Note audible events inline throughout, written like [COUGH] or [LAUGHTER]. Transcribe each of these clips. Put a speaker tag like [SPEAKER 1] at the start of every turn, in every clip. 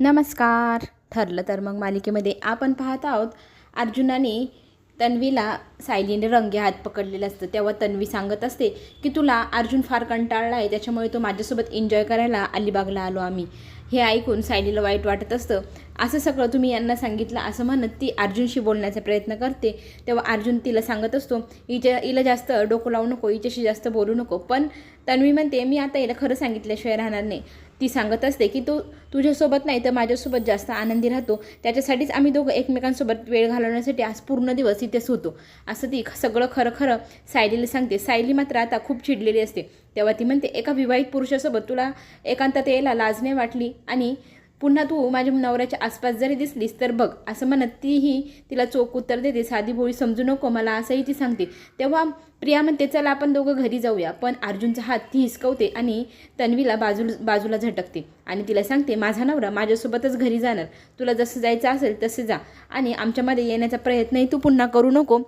[SPEAKER 1] नमस्कार. ठरलं तर मग मालिकेमध्ये आपण पाहत आहोत अर्जुनाने तन्वीला सायलीने रंगे हात पकडलेलं असतं. तेव्हा तन्वी सांगत असते की तुला अर्जुन फार कंटाळला आहे त्याच्यामुळे तो माझ्यासोबत एन्जॉय करायला अलिबागला आलो आम्ही. हे ऐकून सायलीला वाईट वाटत असतं. असं सगळं तुम्ही यांना सांगितलं असं म्हणत ती अर्जुनशी बोलण्याचा प्रयत्न करते. तेव्हा अर्जुन तिला सांगत असतो हिच्या हिला जास्त डोकं लावू नको हिच्याशी जास्त बोलू नको. पण तन्वी म्हणते मी आता हिला खरं सांगितल्याशिवाय राहणार नाही. ती सांगत असते की तो तुझ्यासोबत नाही तर माझ्यासोबत जास्त आनंदी राहतो. त्याच्यासाठीच आम्ही दोघं एकमेकांसोबत वेळ घालवण्यासाठी आज पूर्ण दिवस इथेच होतो. असं ती सगळं खरं खरं सायलीला सांगते. सायली मात्र आता खूप चिडलेली असते. तेव्हा ती म्हणते एका विवाहित पुरुषासोबत तुला एकांतात यायला लाजणे वाटली? आणि पुन्हा तू माझ्या नवऱ्याच्या आसपास जरी दिसलीस तर बघ असं म्हणत तीही तिला चोख उत्तर देते साधी बोळी समजू नको मला असंही ती सांगते. तेव्हा प्रिया म्हणते चला आपण दोघं घरी जाऊया. पण अर्जुनचा हात ती हिसकवते आणि तन्वीला बाजू बाजूला झटकते आणि तिला सांगते माझा नवरा माझ्यासोबतच घरी जाणार. तुला जसं जायचं असेल तसे जा आणि आमच्यामध्ये येण्याचा प्रयत्नही तू पुन्हा करू नको.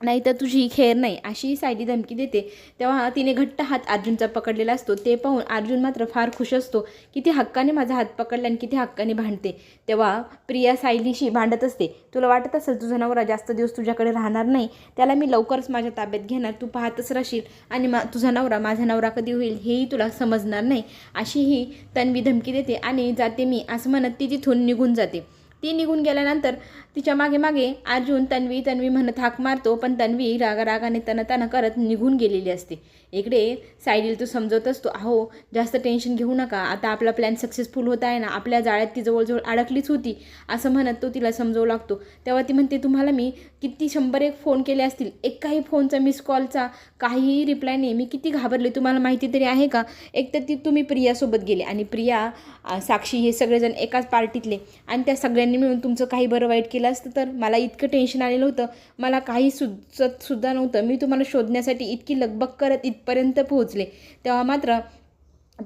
[SPEAKER 1] नाही तर तुझी खेर नाही अशी सायली धमकी देते. तेव्हा तिने घट्ट हात अर्जुनचा पकडलेला असतो. ते पाहून अर्जुन मात्र फार खुश असतो की ती हक्काने माझा हात पकडला आणि किती हक्काने भांडते. तेव्हा प्रिया सायलीशी भांडत असते. तुला वाटत असेल तुझा नवरा जास्त दिवस तुझ्याकडे राहणार नाही. त्याला मी लवकरच माझ्या ताब्यात घेणार. तू पाहतच राहशील आणि मा तुझा नवरा माझा नवरा कधी होईल हेही तुला समजणार नाही. अशी ही तन्वी धमकी देते आणि जाते मी. असं म्हणत ती तिथून निघून जाते. ती निघून गेल्यानंतर तिच्यामागे मागे अर्जुन तन्वी तन्वी म्हणत हाक मारतो पण तन्वी रागा रागाने तन करत निघून गेलेली असते. इकडे सायलीला तो समजवत असतो अहो जास्त टेन्शन घेऊ नका. आता आपला प्लॅन सक्सेसफुल होत आहे ना आपल्या जाळ्यात ती जवळजवळ अडकलीच होती असं म्हणत तो तिला समजवू लागतो. तेव्हा ती म्हणते तुम्हाला मी किती शंभर एक फोन केले असतील. एकाही फोनचा मिस कॉलचा काहीही रिप्लाय नाही. मी किती घाबरले तुम्हाला माहिती तरी आहे का? एक तर ती तुम्ही प्रियासोबत गेले आणि प्रिया साक्षी हे सगळेजण एकाच पार्टीतले आणि त्या सगळ्यांनी मिळून तुमचं काही बरं वाईट केलं असतं तर मला इतकं टेन्शन आलेलं होतं. मला काही सुचत सुद्धा नव्हतं. मी तुम्हाला शोधण्यासाठी इतकी लगबग करत इथपर्यंत पोहोचले. तेव्हा मात्र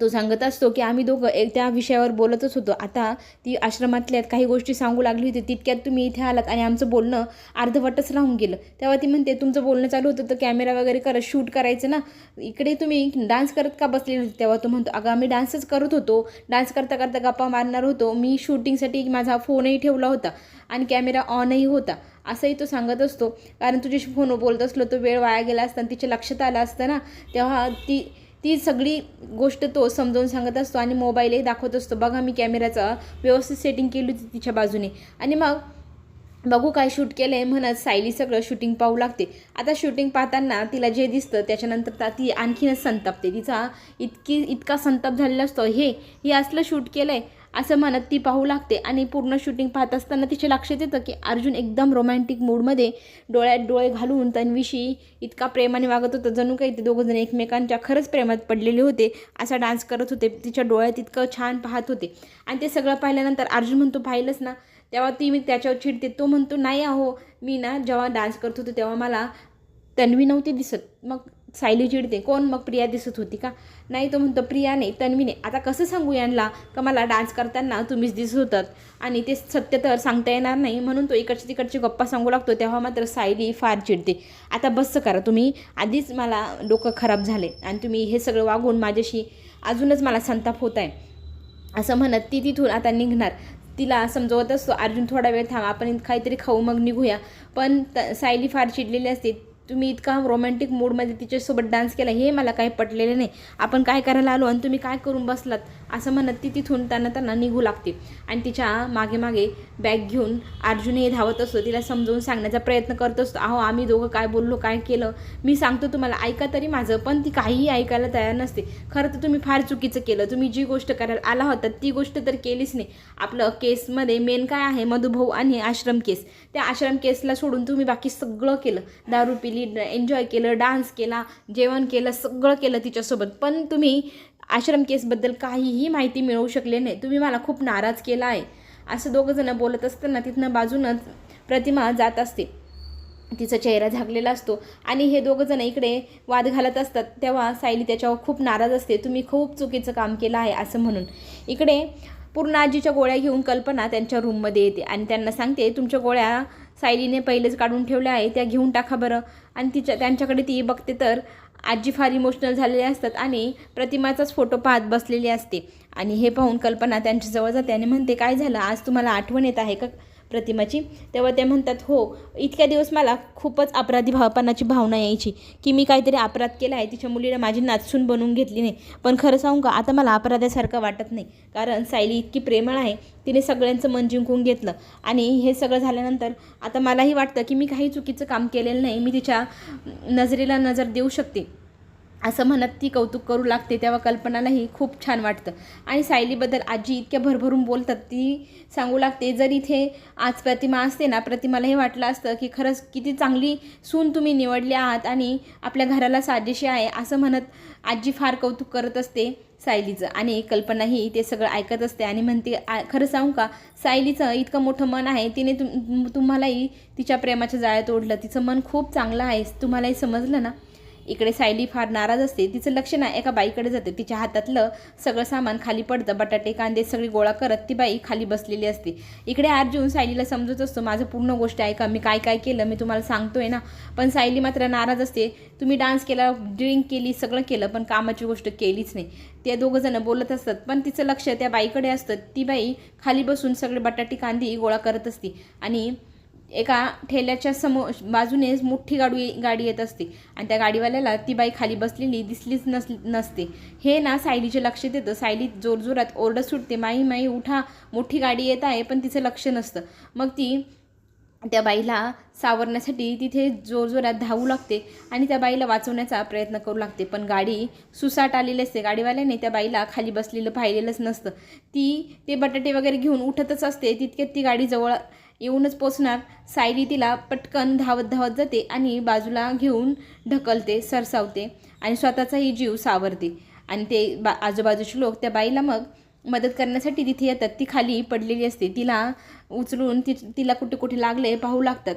[SPEAKER 1] तो सांगत असतो की आम्ही दोघं एक त्या विषयावर बोलतच होतो. आता ती आश्रमातल्या काही गोष्टी सांगू लागली होती तितक्यात तुम्ही इथे आलात आणि आमचं बोलणं अर्धवटच राहून गेलं. तेव्हा ती म्हणते तुमचं बोलणं चालू होतं तर कॅमेरा वगैरे करत शूट करायचं ना. इकडे तुम्ही डान्स करत का बसलेले होते? तेव्हा तो म्हणतो अगं आम्ही डान्सच करत होतो. डान्स करता करता गप्पा मारणार होतो. मी शूटिंगसाठी माझा फोनही ठेवला होता आणि कॅमेरा ऑनही होता. असंही तो सांगत असतो. कारण तुझ्याशी फोन बोलत असलो तो वेळ वाया गेला असता आणि तिच्या लक्षात आलं असतं ना. तेव्हा ती ती सगळी गोष्ट तो समजावून सांगत असतो आणि मोबाईलही दाखवत असतो. बघा मी कॅमेराचा व्यवस्थित सेटिंग केली होती तिच्या बाजूने. आणि मग बघू काय शूट केलं आहे म्हणत सायली सगळं शूटिंग पाहू लागते. आता शूटिंग पाहताना तिला जे दिसतं त्याच्यानंतर ता ती आणखीनच संतापते. तिचा इतकी इतका संताप झालेला असतो. हे हे असलं शूट केलं आहे असं म्हणत ती पाहू लागते आणि पूर्ण शूटिंग पाहत असताना तिच्या लक्षात येतं की अर्जुन एकदम रोमॅन्टिक मूडमध्ये डोळ्यात डोळे घालून तन्वीशी इतका प्रेमाने वागत होतं. जणू काही ते दोघंजण एकमेकांच्या खरंच प्रेमात पडलेले होते. असा डान्स करत होते. तिच्या डोळ्यात इतकं छान पाहत होते. आणि ते सगळं पाहिल्यानंतर अर्जुन म्हणतो पाहिलंच ना? तेव्हा ती मी त्याच्यावर चिडते. तो म्हणतो नाही अहो मी ना जेव्हा डान्स करत होतो तेव्हा मला तन्वी नव्हती दिसत. मग सायली चिडते कोण मग प्रिया दिसत होती का? नाही तो म्हणतो प्रिया नाही तन्वीने आता कसं सांगू यांना का मला डान्स करताना तुम्हीच दिसत होतात आणि ते सत्य तर सांगता येणार नाही म्हणून तो इकडची तिकडची गप्पा सांगू लागतो तेव्हा मात्र सायली फार चिडते. आता बस्स करा तुम्ही आधीच मला डोकं खराब झाले आणि तुम्ही हे सगळं वागून माझ्याशी अजूनच मला संताप होत आहे असं म्हणत ती तिथून आता निघणार. तिला समजवत असतो अर्जुन थोडा वेळ थांब आपण काहीतरी खाऊ मग निघूया. पण त सायली फार चिडलेली असते. तुम्ही इतका रोमॅन्टिक मूडमध्ये तिच्यासोबत डान्स केला हे मला काही पटलेलं नाही. आपण काय करायला आलो आणि तुम्ही काय करून बसलात? असं म्हणत ती तिथून त्यांना त्यांना निघू लागते. आणि तिच्यामागे मागे बॅग घेऊन अर्जुनही धावत असतो. तिला समजवून सांगण्याचा प्रयत्न करत असतो. अहो आम्ही दोघं काय बोललो काय केलं? मी सांगतो तुम्हाला ऐका तरी माझं पण ती काहीही ऐकायला तयार नसते. खरं तर तुम्ही फार चुकीचं केलं. तुम्ही जी गोष्ट करायला आला होता ती गोष्ट तर केलीच नाही. आपलं केसमध्ये मेन काय आहे? मधुभाऊ आणि आश्रम केस. त्या आश्रम केसला सोडून तुम्ही बाकी सगळं केलं. दारू पिली एन्जॉय केलं डान्स केला जेवण केलं सगळं केलं तिच्यासोबत. पण तुम्ही आश्रम केसबद्दल काहीही माहिती मिळवू शकले नाही. तुम्ही मला खूप नाराज केला आहे. असं दोघंजणं बोलत असताना तिथनं बाजूनच प्रतिमा जात असते. तिचा चेहरा झाकलेला असतो. आणि हे दोघं जण इकडे वाद घालत असतात. तेव्हा सायली त्याच्यावर खूप नाराज असते. तुम्ही खूप चुकीचं काम केलं आहे असं म्हणून. इकडे पूर्ण आजीच्या गोळ्या घेऊन कल्पना त्यांच्या रूममध्ये येते आणि त्यांना सांगते तुमच्या गोळ्या सायलीने पहिलेच काढून ठेवल्या आहे त्या घेऊन टाका बरं. आणि तिच्या त्यांच्याकडे ती बघते तर आजी फार इमोशनल झालेले असतात आणि प्रतिमाचाच फोटो पाहत बसलेली असते. आणि हे पाहून कल्पना त्यांच्याजवळ जाते आणि म्हणते काय झालं? आज तुम्हाला आठवण येत आहे का? प्रतिमाची तेव्हा ते म्हणतात हो इतक्या दिवस मला खूपच अपराधी भावपणाची भावना यायची की मी काहीतरी अपराध केला आहे तिच्या मुलीला माझी नाचसून बनवून घेतली नाही. पण खरं सांगू का आता मला अपराधासारखं वाटत नाही. कारण सायली इतकी प्रेमळ आहे तिने सगळ्यांचं मन जिंकून घेतलं. आणि हे सगळं झाल्यानंतर आता मलाही वाटतं की मी काही चुकीचं काम केलेलं नाही मी तिच्या नजरेला नजर देऊ शकते. असं म्हणत ती कौतुक करू लागते तेव्हा कल्पनालाही खूप छान वाटतं. आणि सायलीबद्दल आजी इतक्या भरभरून बोलतात ती सांगू लागते जर इथे आज प्रतिमा असते ना प्रतिमाला हे वाटलं असतं की खरंच किती चांगली सून तुम्ही निवडली आहात आणि आपल्या घराला साजेशी आहे असं म्हणत आजी फार कौतुक करत असते सायलीचं. आणि कल्पनाही ते सगळं ऐकत असते आणि म्हणते "आ- खरं सांगू का सायलीचं इतकं मोठं मन आहे तिने तुम तुम्हालाही तिच्या प्रेमाच्या जाळ्यात ओढलं तिचं मन खूप चांगलं आहे तुम्हालाही समजलं ना? इकडे सायली फार नाराज असते. तिचं लक्ष ना एका बाईकडे जाते. तिच्या हातातलं सगळं सामान खाली पडतं. बटाटे कांदे सगळी गोळा करत ती बाई खाली बसलेली असते. इकडे अर्जुन सायलीला समजत असतो माझं पूर्ण गोष्ट ऐका मी काय काय केलं? मी तुम्हाला सांगतोय ना. पण सायली मात्र नाराज असते. तुम्ही डान्स केला ड्रिंक केली सगळं केलं पण कामाची गोष्ट केलीच नाही. ते दोघं जण बोलत असतात. पण तिचं लक्ष त्या बाईकडे असतं. ती बाई खाली बसून सगळे बटाटे कांदी गोळा करत असते. आणि एका ठेल्याच्या समोर बाजूनेच मोठी गाडी गाडी येत असते. आणि त्या गाडीवाल्याला ती बाई खाली बसलेली दिसलीच नस नसते. हे ना सायलीचे लक्ष देतं. सायली जोरजोरात ओरडत सुटते माई माई उठा. मोठी गाडी येत आहे पण तिचं लक्ष नसतं. मग ती त्या बाईला सावरण्यासाठी तिथे जोरजोरात धावू लागते आणि त्या बाईला वाचवण्याचा प्रयत्न करू लागते. पण गाडी सुसाट आलेली असते. गाडीवाल्याने त्या बाईला खाली बसलेलं पाहिलेलंच नसतं. ती ते बटाटे वगैरे घेऊन उठतच असते. तितक्यात ती गाडी जवळ येऊनच पोचणार. सायली तिला पटकन धावत धावत जाते आणि बाजूला घेऊन ढकलते सरसावते आणि स्वतःचाही जीव सावरते. आणि ते बा आजूबाजूचे लोक त्या बाईला मग मदत करण्यासाठी तिथे येतात. ती खाली पडलेली असते. तिला उचलून ति तिला कुठे कुठे लागले पाहू लागतात.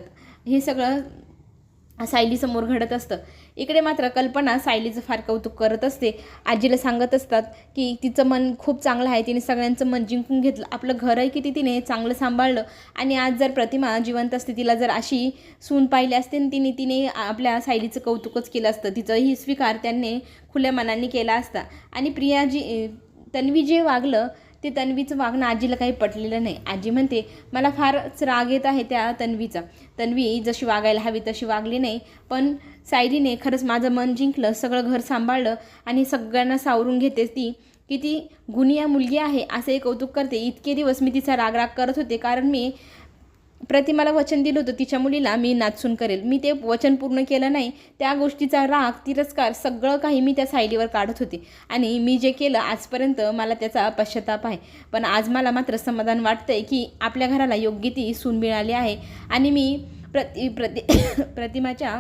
[SPEAKER 1] हे सगळं सायलीसमोर घडत असतं. इकडे मात्र कल्पना सायलीचं फार कौतुक करत असते. आजीला सांगत असतात की तिचं मन खूप चांगलं आहे. तिने सगळ्यांचं मन जिंकून घेतलं. आपलं घरही किती तिने चांगलं सांभाळलं. आणि आज जर प्रतिमा जिवंत असते तिला जर अशी सून पाहिली असते आणि तिने तिने आपल्या सायलीचं कौतुकच केलं असतं. तिचंही स्वीकार त्यांनी खुल्या मनाने केला असता. आणि प्रिया जी तन्वी जे वागलं ते तन्वीचं वागणं आजीला काही पटलेलं नाही. आजी म्हणते मला फारच राग येत आहे त्या तन्वीचा. तन्वी जशी वागायला हवी तशी वागली नाही. पण सायलीने खरंच माझं मन जिंकलं सगळं घर सांभाळलं आणि सगळ्यांना सावरून घेते ती. किती गुनिया मुलगी आहे असं एक कौतुक करते. इतके दिवस मी तिचा राग राग करत होते. कारण मी प्रतिमाला वचन दिलं होतं तिच्या मुलीला मी नाचून करेल. मी ते वचन पूर्ण केलं नाही त्या गोष्टीचा राग तिरस्कार सगळं काही मी त्या सायलीवर काढत होते. आणि मी जे केलं आजपर्यंत मला त्याचा पश्चाताप आहे. पण आज मला मात्र समाधान वाटतं आहे की आपल्या घराला योग्य ती सून मिळाली आहे. आणि मी प्रति प्रति [COUGHS] प्रतिमाच्या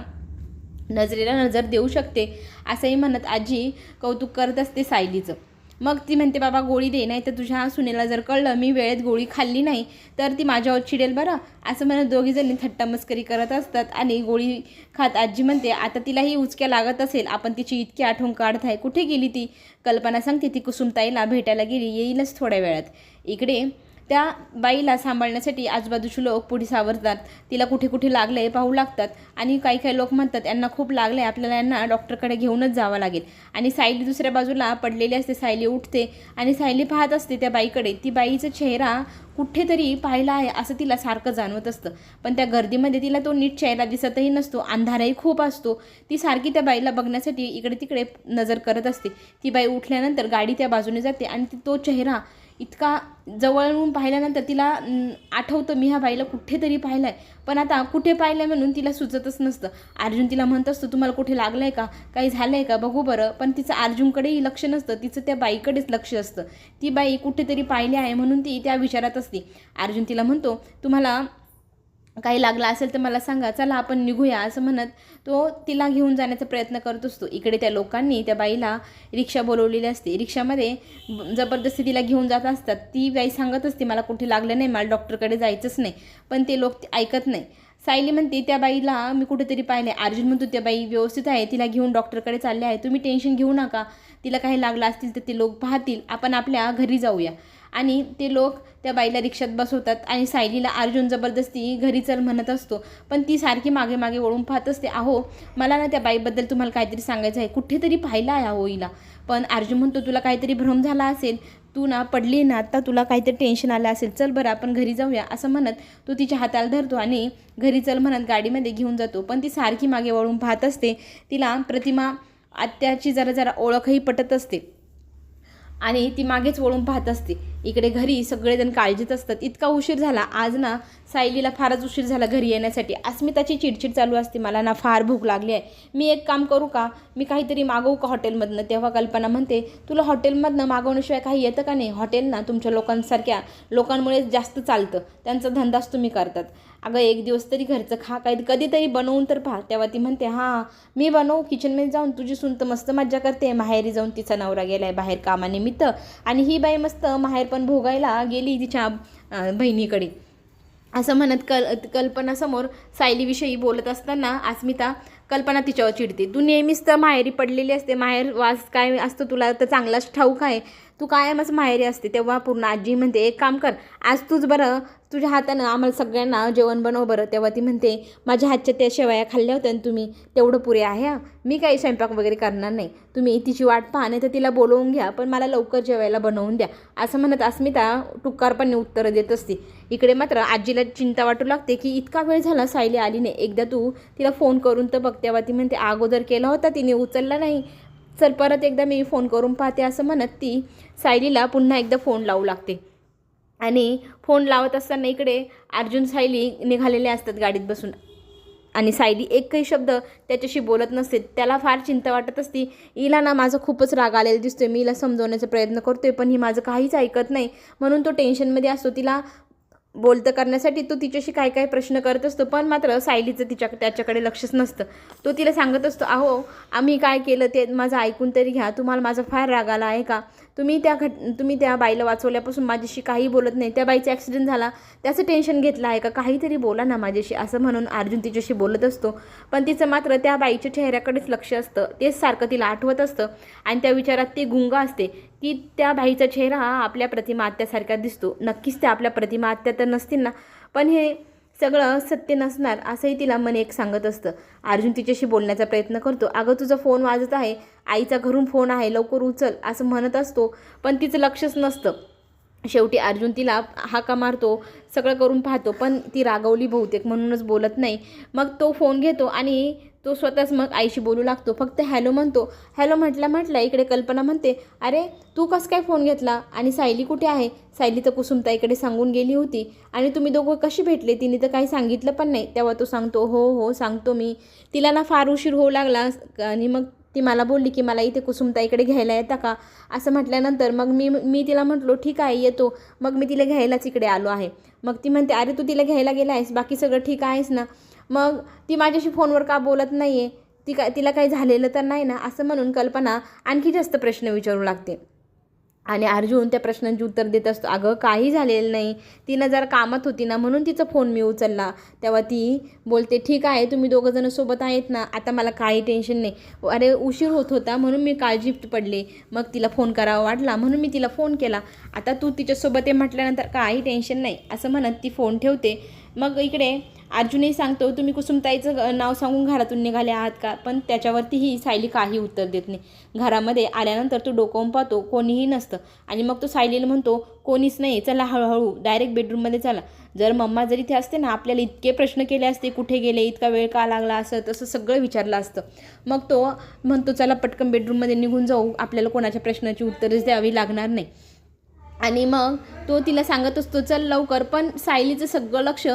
[SPEAKER 1] नजरेला नजर देऊ शकते असंही म्हणत आजी कौतुक करत असते सायलीचं. मग ती म्हणते बाबा गोळी दे नाही तर तुझ्या सुनेला जर कळलं मी वेळेत गोळी खाल्ली नाही तर ती माझ्यावर चिडेल बरं. असं म्हणत दोघीजणी थट्टा मस्करी करत असतात आणि गोळी खात आजी म्हणते आता तिलाही उचक्या लागत असेल आपण तिची इतकी आठवण काढत आहे कुठे गेली ती? कल्पना सांगते ती कुसुमताईला भेटायला गेली येईलच थोड्या वेळात. इकडे त्या बाईला सांभाळण्यासाठी आजूबाजूचे लोक पुढे सावरतात. तिला कुठे कुठे लागले पाहू लागतात. आणि काही काही लोक म्हणतात यांना खूप लागले आपल्याला यांना डॉक्टरकडे घेऊनच जावं लागेल. आणि सायली दुसऱ्या बाजूला पडलेली असते सायली उठते आणि सायली पाहत असते त्या बाईकडे. ती बाईचा चेहरा कुठेतरी पाहिला आहे असं तिला सारखं जाणवत असतं. पण त्या गर्दीमध्ये तिला तो नीट चेहरा दिसतही नसतो अंधारही खूप असतो. ती सारखी त्या बाईला बघण्यासाठी इकडे तिकडे नजर करत असते. ती बाई उठल्यानंतर गाडी त्या बाजूने जाते आणि तो चेहरा इतका जवळून पाहिल्यानंतर तिला आठवतं मी ह्या बाईला कुठेतरी पाहिलं आहे पण आता कुठे पाहिलं आहे म्हणून तिला सुचतच नसतं. अर्जुन तिला म्हणत असतो तुम्हाला कुठे लागलं आहे का? काही झालं आहे का? बघू बरं. पण तिचं अर्जुनकडेही लक्ष नसतं तिचं त्या बाईकडेच लक्ष असतं. ती बाई कुठेतरी पाहिली आहे म्हणून ती त्या विचारात असते. अर्जुन तिला म्हणतो तुम्हाला काही लागलं असेल तर मला सांगा चला आपण निघूया असं म्हणत तो तिला घेऊन जाण्याचा प्रयत्न करत असतो. इकडे त्या लोकांनी त्या बाईला रिक्षा बोलवलेली असते. रिक्षामध्ये जबरदस्ती तिला घेऊन जात असतात. ती बाई सांगत असते मला कुठे लागलं नाही मला डॉक्टरकडे जायचंच नाही. पण ते लोक ते ऐकत नाही. सायली म्हणते त्या बाईला मी कुठेतरी पाहिले अर्जुन म्हणतो त्या बाई व्यवस्थित आहे तिला घेऊन डॉक्टरकडे चालले आहे. तुम्ही टेन्शन घेऊ नका. तिला काही लागलं असतील तर ते लोक पाहतील. आपण आपल्या घरी जाऊया. आणि ते लोक त्या बाईला रिक्षात बसवतात आणि सायलीला अर्जुन जबरदस्ती घरी चल म्हणत असतो. पण ती सारखी मागे मागे वळून पाहत असते अहो मला ना त्या बाईबद्दल तुम्हाला काहीतरी सांगायचं आहे. कुठेतरी पाहिलं आहे अहो हिला. पण अर्जुन म्हणतो तुला काहीतरी भ्रम झाला असेल तू ना पडली ना आता तुला काहीतरी टेन्शन आलं असेल. चल बरं आपण घरी जाऊया. असं म्हणत तो तिच्या हाताला धरतो आणि घरी चल म्हणत गाडीमध्ये घेऊन जातो. पण ती सारखी मागे वळून पाहत असते. तिला प्रतिमा आत्याची जरा जरा ओळखही पटत असते. आणि ती मागेच वळून पाहत असते. इकडे घरी सगळेजण काळजीत असतात. इतका उशीर झाला. आज ना सायलीला फारच उशीर झाला घरी येण्यासाठी. अस्मिताची चिडचिड चालू असते. मला ना फार भूक लागली आहे. मी एक काम करू का? मी काहीतरी मागवू का हॉटेलमधनं? तेव्हा कल्पना म्हणते तुला हॉटेलमधनं मागवण्याशिवाय काही येतं का नाही? हॉटेल ना तुमच्या लोकांसारख्या. लोकांमुळे जास्त चालतं. त्यांचा धंदाच तुम्ही करतात. अगं एक दिवस तरी घरचं खा काय कधीतरी बनवून तर पहा. तेव्हा ती म्हणते हां मी बनवू किचनमध्ये जाऊन तुझी सून तर मस्त मज्जा करते. माहेरी जाऊन तिचा नवरा गेला आहे बाहेर कामानिमित्त. आणि ही बाई मस्त माहेर पण भोगायला गेली तिच्या बहिणीकडे. असं म्हणत कल कल्पनासमोर सायलीविषयी बोलत असताना अस्मिता कल्पना तिच्यावर चिडते. तू नेहमीच तर माहेरी पडलेली असते. माहेर वास काय असतं तुला? तर चांगलाच ठाऊक आहे. तू कायमच माहेरी असते तेव्हा पूर्ण आजी म्हणते एक काम कर आज तूच बरं तुझ्या हातानं आम्हाला सगळ्यांना जेवण बनव बरं. तेव्हा ती म्हणते माझ्या हातच्या त्या शेवया खाल्ल्या होत्या ना तुम्ही तेवढं पुरे आहे मी काही स्वयंपाक वगैरे करणार नाही. तुम्ही तिची वाट पाहा नाही तर तिला बोलवून घ्या पण मला लवकर जेवायला बनवून द्या. असं म्हणत अस्मिता टुकारपणे उत्तरं देत असते. इकडे मात्र आजीला चिंता वाटू लागते की इतका वेळ झाला सायली आली नाही. एकदा तू तिला फोन करून तर बघ तेव्हा ती म्हणते अगोदर केला होता तिने उचलला नाही. चल परत एकदा मी फोन करून पाहते असं म्हणत ती सायलीला पुन्हा एकदा फोन लावू लागते. आणि फोन लावत असताना इकडे अर्जुन सायली निघालेले असतात गाडीत बसून. आणि सायली एकही शब्द त्याच्याशी बोलत नसते. त्याला फार चिंता वाटत असती. हिला ना माझं खूपच राग आलेला दिसतोय. मी हिला समजवण्याचा प्रयत्न करतोय पण ही माझं काहीच ऐकत नाही. म्हणून तो टेन्शनमध्ये असतो. तिला बोलतं करण्यासाठी तो तिच्याशी काय काय प्रश्न करत असतो पण मात्र सायलीचं तिच्या त्याच्याकडे लक्षच नसतं. तो तिला सांगत असतो अहो आम्ही काय केलं ते माझं ऐकून तरी घ्या तुम्हाला माझा फार राग आला आहे का? तुम्ही त्या घट तुम्ही त्या बाईला वाचवल्यापासून माझ्याशी काही बोलत नाही. त्या बाईचा ॲक्सिडेंट झाला त्याचं टेन्शन घेतलं आहे का? काहीतरी बोला ना माझ्याशी असं म्हणून अर्जुन तिच्याशी बोलत असतो. पण तिचं मात्र त्या बाईच्या चेहऱ्याकडेच लक्ष असतं. तेच सारखं तिला आठवत असतं. आणि त्या विचारात ती गुंग असते की त्या बाईचा चेहरा हा आपल्या प्रतिमा आत्यासारखा दिसतो. नक्कीच त्या आपल्या प्रतिमा आत्या तर नसतील ना. पण हे सगळं सत्य नसणार असंही तिला मन एक सांगत असतं. अर्जुन तिच्याशी बोलण्याचा प्रयत्न करतो. अगं तुझा फोन वाजत आहे. आईचा घरून फोन आहे. लवकर उचल असं म्हणत असतो. पण तिचं लक्षच नसतं. शेवटी अर्जुन तिला हाका मारतो. सगळं करून पाहतो. पण ती रागवली बहुतेक म्हणूनच बोलत नाही. मग तो फोन घेतो आणि तो स्वतःच मग आईशी बोलू लागतो. फक्त हॅलो म्हणतो. हॅलो म्हटल्या म्हटलं इकडे कल्पना म्हणते अरे तू कसं काय फोन घेतला? आणि सायली कुठे आहे? सायली तर कुसुमताईकडे सांगून गेली होती. आणि तुम्ही दोघं कशी भेटले? तिने तर काही सांगितलं पण नाही. तेव्हा तो सांगतो हो हो सांगतो मी. तिला ना फार उशीर होऊ लागला. आणि मग ती मला बोलली की मला इथे कुसुमताईकडे घ्यायला येता का? असं म्हटल्यानंतर मग मी मी तिला म्हटलो ठीक आहे येतो. मग मी तिला घ्यायलाच इकडे आलो आहे. मग ती म्हणते अरे तू तिला घ्यायला गेला आहेस. बाकी सगळं ठीक आहेस ना? मग ती माझ्याशी फोनवर का बोलत नाही आहे ती काय तिला काही झालेलं तर नाही ना? असं म्हणून कल्पना आणखी जास्त प्रश्न विचारू लागते. आणि अर्जुन त्या प्रश्नांची उत्तर देत असतो अगं काही झालेलं नाही. तिनं जरा कामात होती ना म्हणून तिचा फोन मी उचलला. तेव्हा ती बोलते ठीक आहे तुम्ही दोघंजणं सोबत आहेत ना आता मला काही टेन्शन नाही. अरे उशीर होत होता म्हणून मी काळजीत पडले. मग तिला फोन करावा वाटला म्हणून मी तिला फोन केला. आता तू तिच्यासोबत आहे म्हटल्यानंतर काही टेन्शन नाही असं म्हणत ती फोन ठेवते. मग इकडे अर्जुनही सांगतो तुम्ही कुसुमताईचं नाव सांगून घरातून निघाले आहात का? पण त्याच्यावरतीही सायली काही उत्तर देत नाही. घरामध्ये आल्यानंतर तो डोकावून पाहतो कोणीही नसतं. आणि मग तो सायलीला म्हणतो कोणीच नाही चला हळूहळू डायरेक्ट बेडरूममध्ये चला. जर मम्मा जर इथे असते ना आपल्याला इतके प्रश्न केले असते कुठे गेले इतका वेळ का लागला? असं तसं सगळं विचारलं असतं. मग तो म्हणतो चला पटकन बेडरूममध्ये निघून जाऊ आपल्याला कोणाच्या प्रश्नाची उत्तरच द्यावी लागणार नाही. आणि मग तो तिला सांगत असतो चल लवकर. पण सायलीचं सगळं लक्ष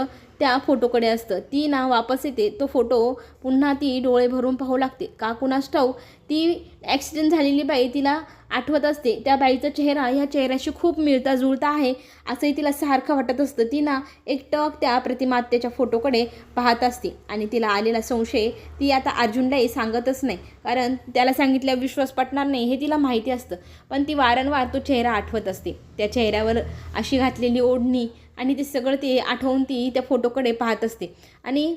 [SPEAKER 1] त्या फोटोकडे असतं. ती ना वापस येते तो फोटो पुन्हा ती डोळे भरून पाहू लागते. का कुणास ठाऊ ती ॲक्सिडेंट झालेली बाई तिला आठवत असते. त्या बाईचा चेहरा ह्या चेहऱ्याशी खूप मिळता जुळता आहे असंही तिला सारखं वाटत असतं. ती ना एक टक त्या प्रतिमात्याच्या फोटोकडे पाहत असते आणि तिला आलेला संशय ती आता अर्जुनलाही सांगतच नाही. कारण त्याला सांगितल्यावर विश्वास पटणार नाही हे तिला माहिती असतं. पण ती वारंवार तो चेहरा आठवत असते. त्या चेहऱ्यावर अशी घातलेली ओढणी आणि ते सगळं ते आठवून ती त्या फोटोकडे पाहत असते. आणि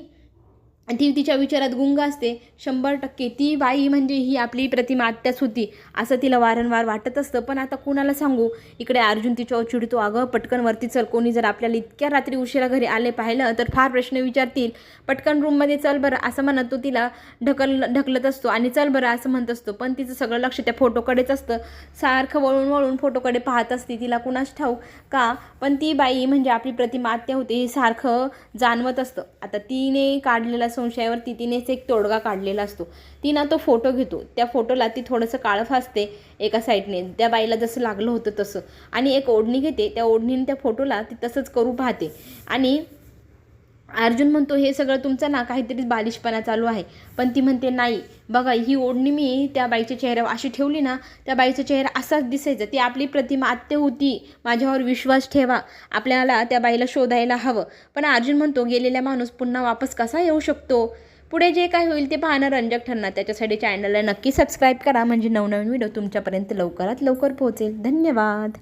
[SPEAKER 1] ती तिच्या विचारात गुंग असते शंभर टक्के ती बाई म्हणजे ही आपली प्रतिमा आत्याच होती असं तिला वारंवार वाटत असतं. पण आता कुणाला सांगू? इकडे अर्जुन तिच्यावर चिडतो. अगं पटकन वरती चल. कोणी जर आपल्याला इतक्या रात्री उशिरा घरी आले पाहिलं तर फार प्रश्न विचारतील. पटकन रूममध्ये चल बरं असं म्हणत तो तिला ढकल ढकलत असतो आणि चल बरं असं म्हणत असतो. पण तिचं सगळं लक्ष त्या फोटोकडेच असतं. सारखं वळून वळून फोटोकडे पाहत असते. तिला कुणाच ठाऊक का? पण ती बाई म्हणजे आपली प्रतिमा आत्या होते हे सारखं जाणवत असतं. आता तिने काढलेला संशयावरती तिनेच एक तोडगा काढलेला असतो. ती ना तो फोटो घेतो. त्या फोटोला ती थोडंसं काळं फासते एका साईडने. त्या बाईला जसं लागलं होतं तसं. आणि एक ओढणी घेते. त्या ओढणीने त्या फोटोला ती तसंच करू पाहते. आणि अर्जुन म्हणतो हे सगळं तुमचं ना काहीतरी बालिशपणा चालू आहे. पण ती म्हणते नाही बघा ही ओढणी मी त्या बाईच्या चेहऱ्यावर अशी ठेवली ना त्या बाईचा चेहरा असाच दिसायचा. ती आपली प्रतिमा आत्य होती. माझ्यावर विश्वास ठेवा. आपल्याला त्या बाईला शोधायला हवं. पण अर्जुन म्हणतो गेलेला माणूस पुन्हा वापस कसा येऊ शकतो? पुढे जे काय होईल ते पाहणं रंजक ठरणार. त्याच्यासाठी चॅनलला नक्की सबस्क्राईब करा. म्हणजे नवनवीन व्हिडिओ तुमच्यापर्यंत लवकरात लवकर पोहोचेल. धन्यवाद.